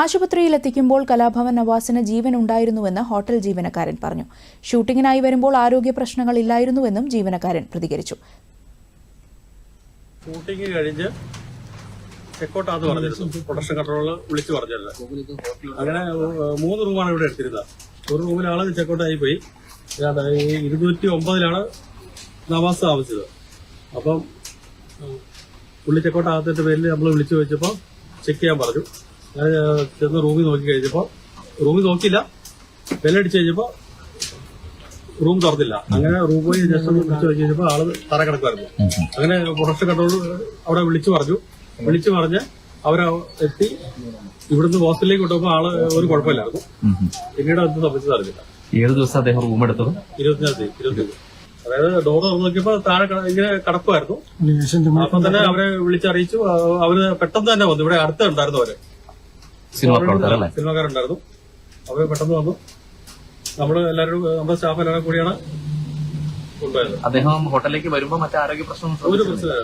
ആശുപത്രിയിലെത്തിക്കുമ്പോൾ കലാഭവൻ നവാസിന് ജീവൻ ഉണ്ടായിരുന്നുവെന്ന് ഹോട്ടൽ ജീവനക്കാരൻ പറഞ്ഞു. ഷൂട്ടിങ്ങിനായി വരുമ്പോൾ ആരോഗ്യ പ്രശ്നങ്ങൾ ഇല്ലായിരുന്നുവെന്നും ജീവനക്കാരൻ പ്രതികരിച്ചു. ഷൂട്ടിംഗ് കഴിഞ്ഞ് ചെക്കൗട്ടാന്ന് പറഞ്ഞിരുന്നു. പ്രൊഡക്ഷൻ കൺട്രോൾ വിളിച്ചു പറഞ്ഞിരുന്നു അങ്ങനെ മൂന്ന് റൂമാണ് ഇവിടെ എടുത്തിരുന്നത്. ഒരു റൂമിൽ ആൾ ചെക്കൗട്ട് ആയി പോയി ഇരുന്നൂറ്റി ഒമ്പതിലാണ് നവാസ് താമസിച്ചത്. അപ്പം പുള്ളി ചെക്കൗട്ട് ആകത്തിന്റെ പേരിൽ നമ്മൾ വിളിച്ചു ചോദിച്ചപ്പോൾ ചെക്ക് ചെയ്യാൻ പറഞ്ഞു. ഞാൻ ചെന്ന് റൂമിൽ നോക്കി കഴിഞ്ഞപ്പോൾ റൂമിൽ നോക്കിയില്ല. ബെല്ലടിച്ച് കഴിഞ്ഞപ്പോൾ റൂം തുറന്നില്ല. അങ്ങനെ റൂം പോയി ജസ്റ്റ് ഒന്ന് വിളിച്ചു നോക്കി കഴിഞ്ഞപ്പോൾ ആൾ തറ കിടക്കുമായിരുന്നു അങ്ങനെ പ്രൊഡക്ഷൻ കൺട്രോൾ അവിടെ വിളിച്ചു പറഞ്ഞു. വിളിച്ചു പറഞ്ഞ് അവരെ എത്തി. ഇവിടുന്ന് ഹോസ്റ്റലിലേക്ക് കൊണ്ടുപോകുമ്പോൾ ആൾ ഒരു കുഴപ്പമില്ലായിരുന്നു. പിന്നീട് അത് സംബന്ധിച്ച് അറിഞ്ഞില്ല. ഏഴ് ദിവസം അദ്ദേഹം റൂം എടുത്തത്? ഇരുപത്തിനാം തീയതി ഇരുപത്തി അതായത് ഡോർ തുറന്നു നോക്കിയപ്പോ താഴെ ഇങ്ങനെ കടക്കുമായിരുന്നു അപ്പൊ തന്നെ അവരെ വിളിച്ചറിയിച്ചു. അവർ പെട്ടെന്ന് തന്നെ വന്നു. ഇവിടെ അടുത്തുണ്ടായിരുന്നു അവർ. സിനിമ പ്രവർത്തകർ അല്ലേ? സിനിമക്കാരുണ്ടായിരുന്നു. അവർ പെട്ടെന്ന് വന്നു. നമ്മൾ എല്ലാവരും നമ്മുടെ സ്റ്റാഫ് എല്ലാവരും കൂടിയാണ് കൊണ്ടുപോയത്. അദ്ദേഹം ഹോട്ടലിലേക്ക് വരുമ്പോൾ മറ്റേ ആരോഗ്യ പ്രശ്നം ഒരു പ്രശ്നമില്ല.